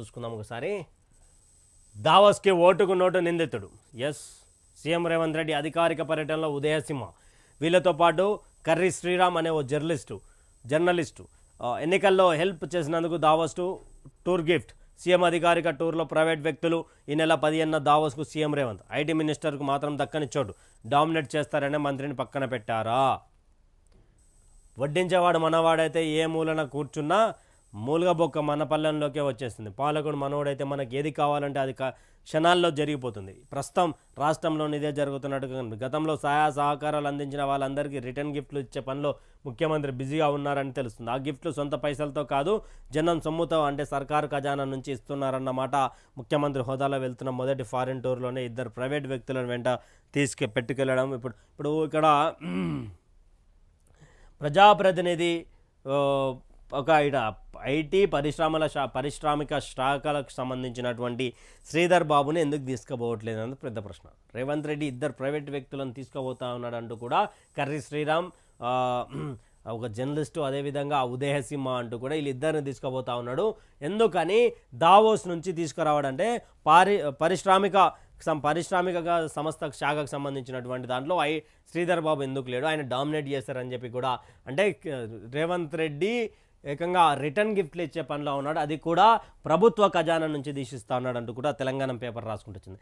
చూసుకుందాం ఒకసారి. దావస్కి ఓటుకు నోటు నిందితుడు. ఎస్. సీఎం రేవంత్ రెడ్డి అధికారిక పర్యటనలో ఉదయసింహ వీళ్ళతో పాటు కర్రీ శ్రీరామ్ అనే ఓ జర్నలిస్టు జర్నలిస్టు. ఎన్నికల్లో హెల్ప్ చేసినందుకు దావస్టు టూర్ గిఫ్ట్. సీఎం అధికారిక టూర్లో ప్రైవేట్ వ్యక్తులు ఈ నెల పదిహేనున దావస్కు సీఎం రేవంత్. ఐటీ మినిస్టర్కు మాత్రం దక్కని చోటు డామినేట్ చేస్తారనే మంత్రిని పక్కన పెట్టారా? వడ్డించేవాడు మనవాడైతే ఏ మూలన కూర్చున్నా మూలుగ బొక్క మన పల్లెంలోకే వచ్చేస్తుంది. పాలకుడు మనోడైతే మనకి ఏది కావాలంటే అది క్షణాల్లో జరిగిపోతుంది. ప్రస్తుతం రాష్ట్రంలో ఇదే జరుగుతున్నట్టుగా గతంలో సహాయ సహకారాలు అందించిన వాళ్ళందరికీ రిటర్న్ గిఫ్ట్లు ఇచ్చే పనిలో ముఖ్యమంత్రి బిజీగా ఉన్నారని తెలుస్తుంది. ఆ గిఫ్ట్లు సొంత పైసలతో కాదు జనం సొమ్ముతో అంటే సర్కారు ఖజానా నుంచి ఇస్తున్నారన్నమాట ముఖ్యమంత్రి హోదాలో వెళ్తున్న మొదటి ఫారిన్ టూర్లోనే ఇద్దరు ప్రైవేట్ వ్యక్తులను వెంట తీసుకు పెట్టుకెళ్ళడం ఇప్పుడు ఇప్పుడు ఇక్కడ ప్రజాప్రతినిధి ఒక ఇక్కడ ఐటీ పరిశ్రమల శా పారిశ్రామిక శాఖలకు సంబంధించినటువంటి శ్రీధర్ బాబుని ఎందుకు తీసుకుపోవట్లేదు అన్నది పెద్ద ప్రశ్న. రేవంత్ రెడ్డి ఇద్దరు ప్రైవేట్ వ్యక్తులను తీసుకుపోతా ఉన్నాడు అంటూ కూడా కర్రీ శ్రీరామ్ ఒక జర్నలిస్టు అదేవిధంగా ఉదయసింహ అంటూ కూడా వీళ్ళిద్దరిని తీసుకుపోతా ఉన్నాడు. ఎందుకని దావోస్ నుంచి తీసుకురావడంటే పారి పరిశ్రామిక సం పారిశ్రామిక సంస్థ శాఖకు సంబంధించినటువంటి దాంట్లో ఐ శ్రీధర్ బాబు ఎందుకు లేడు? ఆయన డామినేట్ చేస్తారని చెప్పి కూడా. అంటే రేవంత్ రెడ్డి ఏకంగా రిటర్న్ గిఫ్ట్లు ఇచ్చే పనిలో ఉన్నాడు. అది కూడా ప్రభుత్వ ఖజానా నుంచి దీక్షిస్తా ఉన్నాడు అంటూ కూడా తెలంగాణ పేపర్ రాసుకుంటుంది